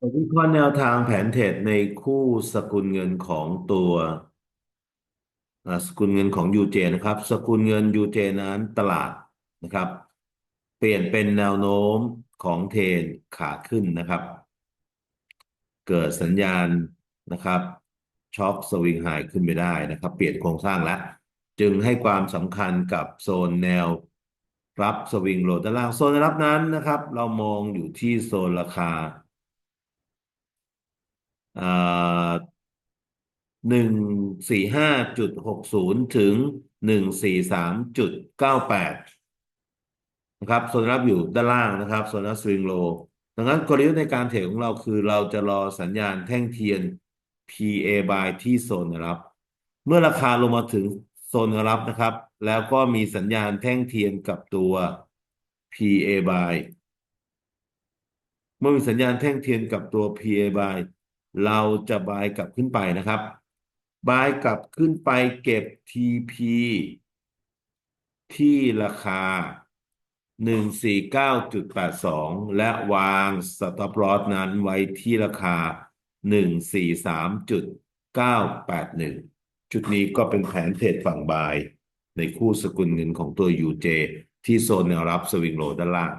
วิเคราะห์แนวทางแผนเทรดในคู่สกุลเงินของตัวอ่าสกุลเงินของ UJ นะครับ สกุลเงิน UJ นั้นตลาดนะครับ เปลี่ยนเป็นแนวโน้มของเทรนขาขึ้นนะครับ เกิดสัญญาณนะครับช็อคสวิงไฮขึ้นไปได้นะครับ เปลี่ยนโครงสร้างแล้ว จึงให้ความสำคัญกับโซนแนวรับสวิงโหลดด้านล่างโซนรับนั้นนะครับ เรามองอยู่ที่โซนราคา หนึ่งสี่ห้าจุดหกศูนย์ถึงหนึ่งสี่สามจุดเก้าแปดนะครับโซนรับอยู่ด้านล่างนะครับโซนรับสวิงโลดังนั้นกลยุทธ์ในการเทรดของเราคือเราจะรอสัญญาณแท่งเทียน PA by ที่โซนรับ เมื่อราคาลงมาถึงโซนรับนะครับ แล้วก็มีสัญญาณแท่งเทียนกับตัว PA by เมื่อมีสัญญาณแท่งเทียนกับตัว PA by เราจะบายกลับขึ้นไปนะครับบายกลับขึ้นไปเก็บ TP ที่ราคา 149.82 และวาง stop loss นั้นไว้ที่ราคา 143.981 จุดนี้ก็เป็นแผนเทรดฝั่งบาย ในคู่สกุลเงินของตัว UJ ที่โซนแนวรับสวิงโลด้านล่าง